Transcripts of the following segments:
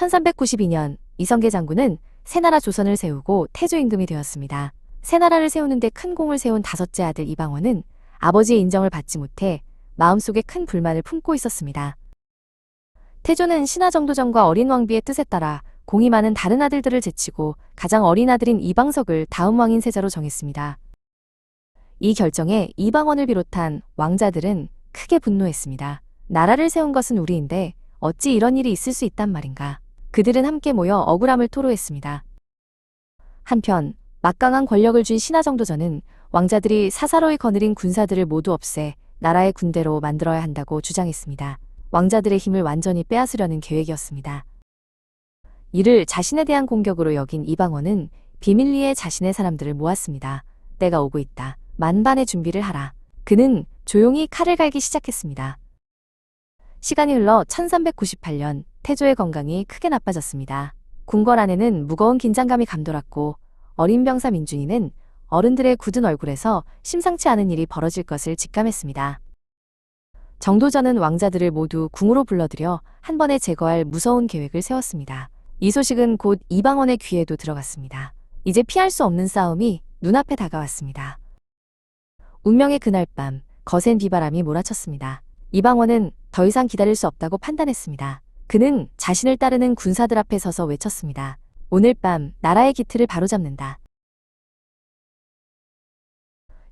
1392년 이성계 장군은 새나라 조선을 세우고 태조 임금이 되었습니다. 새나라를 세우는데 큰 공을 세운 다섯째 아들 이방원은 아버지의 인정을 받지 못해 마음속에 큰 불만을 품고 있었습니다. 태조는 신하 정도전과 어린 왕비의 뜻에 따라 공이 많은 다른 아들들을 제치고 가장 어린 아들인 이방석을 다음 왕인 세자로 정했습니다. 이 결정에 이방원을 비롯한 왕자들은 크게 분노했습니다. 나라를 세운 것은 우리인데 어찌 이런 일이 있을 수 있단 말인가. 그들은 함께 모여 억울함을 토로했습니다. 한편 막강한 권력을 쥔 신하정도전은 왕자들이 사사로이 거느린 군사들을 모두 없애 나라의 군대로 만들어야 한다고 주장했습니다. 왕자들의 힘을 완전히 빼앗으려는 계획이었습니다. 이를 자신에 대한 공격으로 여긴 이방원은 비밀리에 자신의 사람들을 모았습니다. 때가 오고 있다. 만반의 준비를 하라. 그는 조용히 칼을 갈기 시작했습니다. 시간이 흘러 1398년 태조의 건강이 크게 나빠졌습니다. 궁궐 안에는 무거운 긴장감이 감돌았고 어린 병사 민준이는 어른들의 굳은 얼굴에서 심상치 않은 일이 벌어질 것을 직감했습니다. 정도전은 왕자들을 모두 궁으로 불러들여 한 번에 제거할 무서운 계획을 세웠습니다. 이 소식은 곧 이방원의 귀에도 들어갔습니다. 이제 피할 수 없는 싸움이 눈앞에 다가왔습니다. 운명의 그날 밤 거센 비바람이 몰아쳤습니다. 이방원은 더 이상 기다릴 수 없다고 판단했습니다. 그는 자신을 따르는 군사들 앞에 서서 외쳤습니다. 오늘 밤 나라의 기틀을 바로잡는다.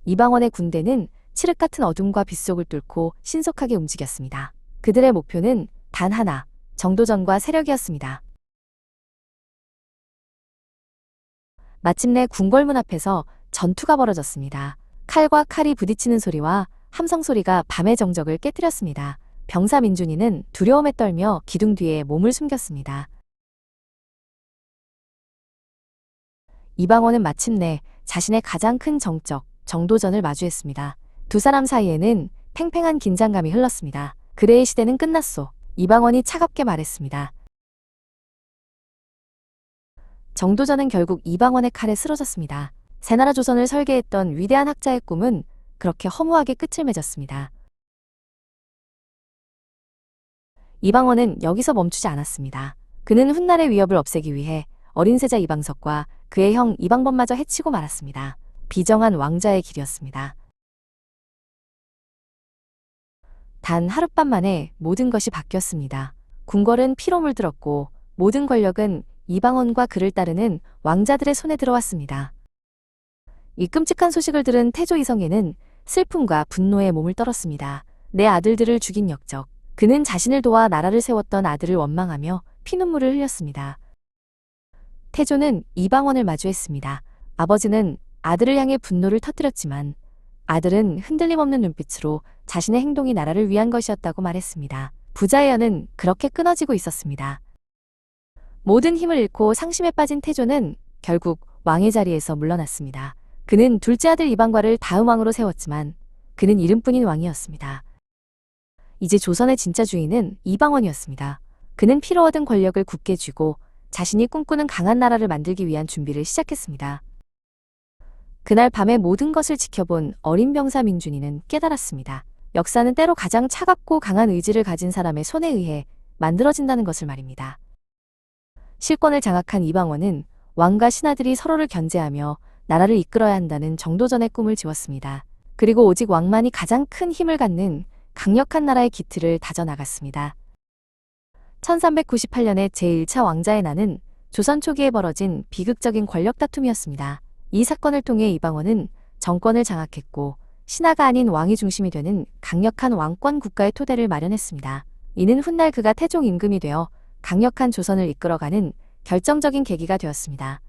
이방원의 군대는 칠흑 같은 어둠과 빗속을 뚫고 신속하게 움직였습니다. 그들의 목표는 단 하나, 정도전과 세력이었습니다. 마침내 궁궐문 앞에서 전투가 벌어졌습니다. 칼과 칼이 부딪히는 소리와 함성 소리가 밤의 정적을 깨뜨렸습니다. 병사 민준이는 두려움에 떨며 기둥 뒤에 몸을 숨겼습니다. 이방원은 마침내 자신의 가장 큰 정적, 정도전을 마주했습니다. 두 사람 사이에는 팽팽한 긴장감이 흘렀습니다. 그래의 시대는 끝났소. 이방원이 차갑게 말했습니다. 정도전은 결국 이방원의 칼에 쓰러졌습니다. 새나라 조선을 설계했던 위대한 학자의 꿈은 그렇게 허무하게 끝을 맺었습니다. 이방원은 여기서 멈추지 않았습니다. 그는 훗날의 위협을 없애기 위해 어린 세자 이방석과 그의 형 이방범마저 해치고 말았습니다. 비정한 왕자의 길이었습니다. 단 하룻밤 만에 모든 것이 바뀌었습니다. 궁궐은 피로 물들었고 모든 권력은 이방원과 그를 따르는 왕자들의 손에 들어왔습니다. 이 끔찍한 소식을 들은 태조 이성에는 슬픔과 분노에 몸을 떨었습니다. 내 아들들을 죽인 역적. 그는 자신을 도와 나라를 세웠던 아들을 원망하며 피눈물을 흘렸습니다. 태조는 이방원을 마주했습니다. 아버지는 아들을 향해 분노를 터뜨렸지만 아들은 흔들림 없는 눈빛으로 자신의 행동이 나라를 위한 것이었다고 말했습니다. 부자의 연은 그렇게 끊어지고 있었습니다. 모든 힘을 잃고 상심에 빠진 태조는 결국 왕의 자리에서 물러났습니다. 그는 둘째 아들 이방과를 다음 왕으로 세웠지만 그는 이름뿐인 왕이었습니다. 이제 조선의 진짜 주인은 이방원이었습니다. 그는 피로 얻은 권력을 굳게 쥐고 자신이 꿈꾸는 강한 나라를 만들기 위한 준비를 시작했습니다. 그날 밤에 모든 것을 지켜본 어린 병사 민준이는 깨달았습니다. 역사는 때로 가장 차갑고 강한 의지를 가진 사람의 손에 의해 만들어진다는 것을 말입니다. 실권을 장악한 이방원은 왕과 신하들이 서로를 견제하며 나라를 이끌어야 한다는 정도전의 꿈을 지웠습니다. 그리고 오직 왕만이 가장 큰 힘을 갖는 강력한 나라의 기틀을 다져나갔습니다. 1398년의 제1차 왕자의 난은 조선 초기에 벌어진 비극적인 권력 다툼이었습니다. 이 사건을 통해 이방원은 정권을 장악했고 신하가 아닌 왕이 중심이 되는 강력한 왕권 국가의 토대를 마련했습니다. 이는 훗날 그가 태종 임금이 되어 강력한 조선을 이끌어가는 결정적인 계기가 되었습니다.